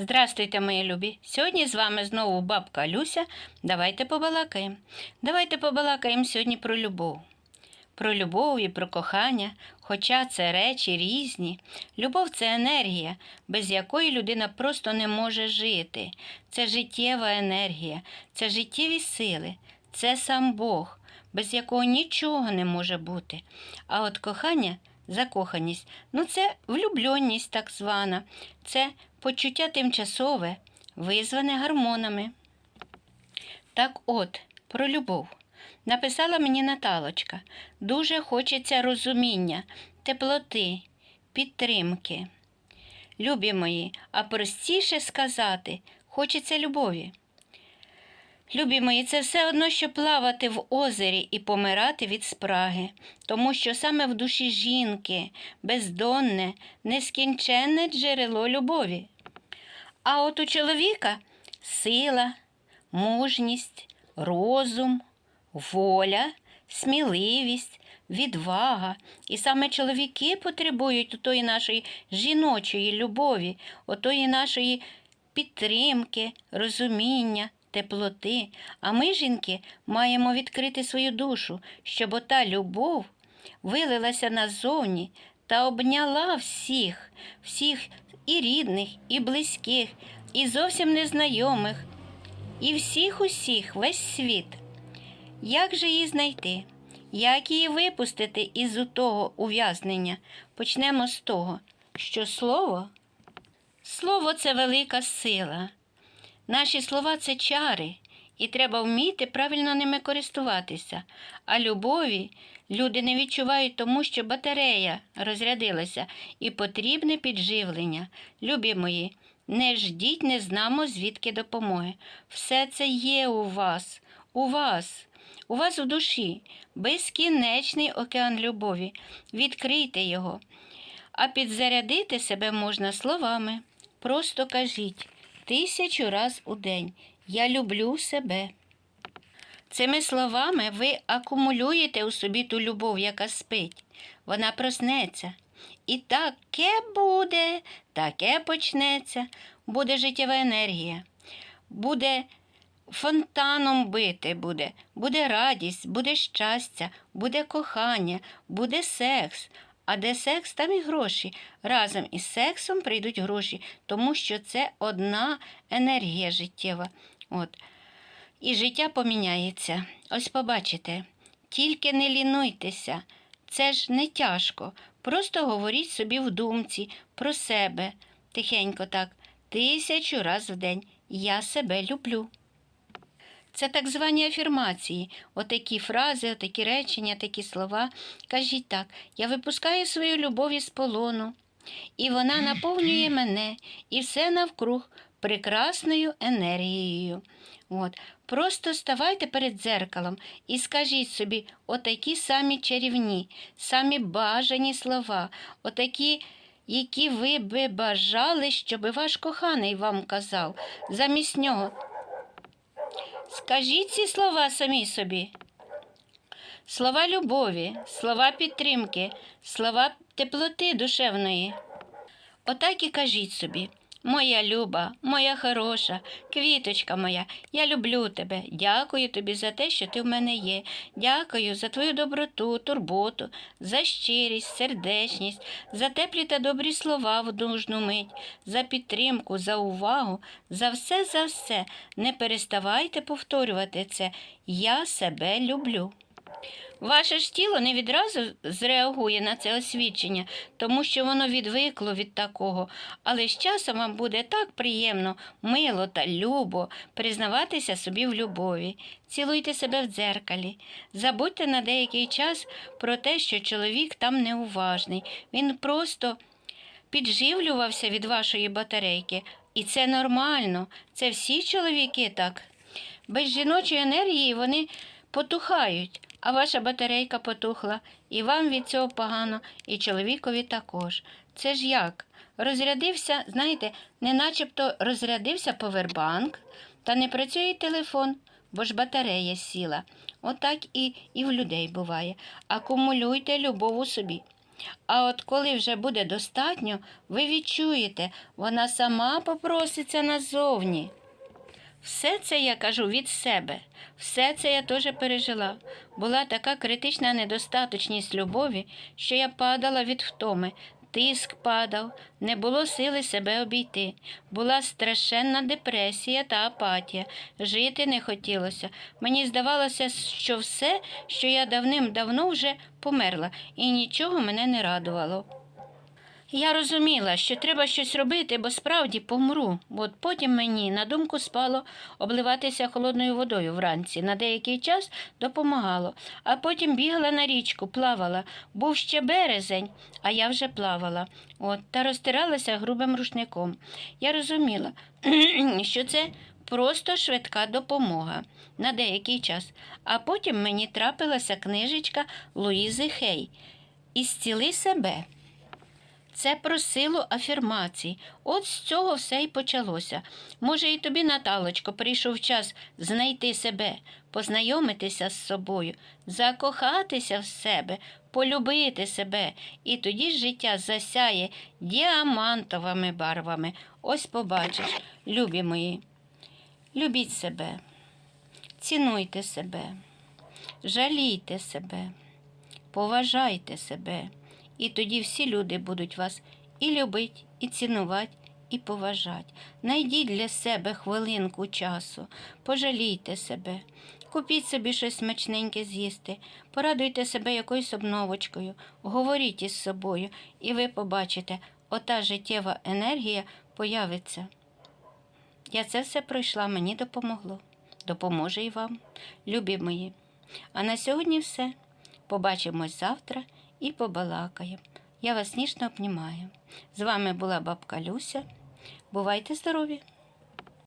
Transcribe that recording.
Здрастуйте, мої любі! Сьогодні з вами знову бабка Люся. Давайте побалакаємо. Давайте побалакаємо сьогодні про любов. Про любов і про кохання, хоча це речі різні. Любов це енергія, без якої людина просто не може жити. Це життєва енергія, це життєві сили, це сам Бог, без якого нічого не може бути. А от кохання закоханість ну це влюбльонність так звана, це почуття тимчасове, визване гормонами. Так от, про любов. Написала мені Наталочка. Дуже хочеться розуміння, теплоти, підтримки. Любі мої, а простіше сказати, хочеться любові. Любі мої, це все одно, що плавати в озері і помирати від спраги, тому що саме в душі жінки бездонне, нескінченне джерело любові. А от у чоловіка сила, мужність, розум, воля, сміливість, відвага. І саме чоловіки потребують отої нашої жіночої любові, отої нашої підтримки, розуміння, теплоти. А ми, жінки, маємо відкрити свою душу, щоб ота любов вилилася назовні та обняла всіх, всіх і рідних, і близьких, і зовсім незнайомих, і всіх усіх, весь світ. Як же її знайти? Як її випустити із того ув'язнення? Почнемо з того, що слово слово це велика сила. Наші слова це чари, і треба вміти правильно ними користуватися. А любові люди не відчувають тому, що батарея розрядилася і потрібне підживлення. Любі мої, не ждіть, не знамо, звідки допомоги. Все це є у вас, у вас. У вас в душі безкінечний океан любові. Відкрийте його. А підзарядити себе можна словами. Просто кажіть тисячу раз у день Я люблю себе. Цими словами ви акумулюєте у собі ту любов, яка спить. Вона проснеться. І таке буде, таке почнеться, буде життєва енергія, буде фонтаном бити буде, буде радість, буде щастя, буде кохання, буде секс. А де секс, там і гроші. Разом із сексом прийдуть гроші, тому що це одна енергія життєва. От. І життя поміняється. Ось побачите. Тільки не лінуйтеся, це ж не тяжко. Просто говоріть собі в думці про себе, тихенько так, тисячу раз в день. Я себе люблю. Це так звані афірмації, отакі фрази, отакі речення, такі слова. Кажіть так, я випускаю свою любов із полону, і вона наповнює мене і все навкруг прекрасною енергією. От. Просто ставайте перед дзеркалом і скажіть собі отакі самі чарівні, самі бажані слова, отакі, які ви би бажали, щоб ваш коханий вам казав. Замість нього Скажіть ці слова самі собі. Слова любові, слова підтримки, слова теплоти душевної. Отак і кажіть собі. Моя люба, моя хороша, квіточка моя, я люблю тебе. Дякую тобі за те, що ти в мене є. Дякую за твою доброту, турботу, за щирість, сердечність, за теплі та добрі слова в нужну мить, за підтримку, за увагу, за все, за все. Не переставайте повторювати це. Я себе люблю. Ваше ж тіло не відразу зреагує на це освідчення, тому що воно відвикло від такого, але з часом вам буде так приємно, мило та любо признаватися собі в любові. Цілуйте себе в дзеркалі. Забудьте на деякий час про те, що чоловік там неуважний. Він просто підживлювався від вашої батарейки. І це нормально. Це всі чоловіки так. Без жіночої енергії вони потухають, а ваша батарейка потухла, і вам від цього погано, і чоловікові також. Це ж як? Розрядився, знаєте, не начебто розрядився повербанк, та не працює телефон, бо ж батарея сіла. Отак і, і в людей буває. Акумулюйте любов у собі. А от коли вже буде достатньо, ви відчуєте, вона сама попроситься назовні. Все це я кажу від себе, все це я теж пережила. Була така критична недостаточність любові, що я падала від втоми, тиск падав, не було сили себе обійти. Була страшенна депресія та апатія. Жити не хотілося. Мені здавалося, що все, що я давним-давно вже померла, і нічого мене не радувало. Я розуміла, що треба щось робити, бо справді помру. От потім мені на думку спало обливатися холодною водою вранці. На деякий час допомагало, а потім бігала на річку, плавала. Був ще березень, а я вже плавала. От, та розтиралася грубим рушником. Я розуміла, що це просто швидка допомога на деякий час. А потім мені трапилася книжечка Луїзи Хей «Ісціли себе. Це про силу афірмацій. От з цього все й почалося. Може, і тобі, Наталочко, прийшов час знайти себе, познайомитися з собою, закохатися в себе, полюбити себе, і тоді життя засяє діамантовими барвами. Ось побачиш, любі мої. Любіть себе, цінуйте себе, жалійте себе, поважайте себе. І тоді всі люди будуть вас і любити, і цінувати, і поважати. Найдіть для себе хвилинку часу, пожалійте себе, купіть собі щось смачненьке з'їсти, порадуйте себе якоюсь обновочкою, говоріть із собою, і ви побачите, ота життєва енергія появиться. Я це все пройшла, мені допомогло. Допоможе і вам, любі мої. А на сьогодні все. Побачимось завтра і побалакаємо. Я вас ніжно обнімаю. З вами була бабка Люся. Бувайте здорові!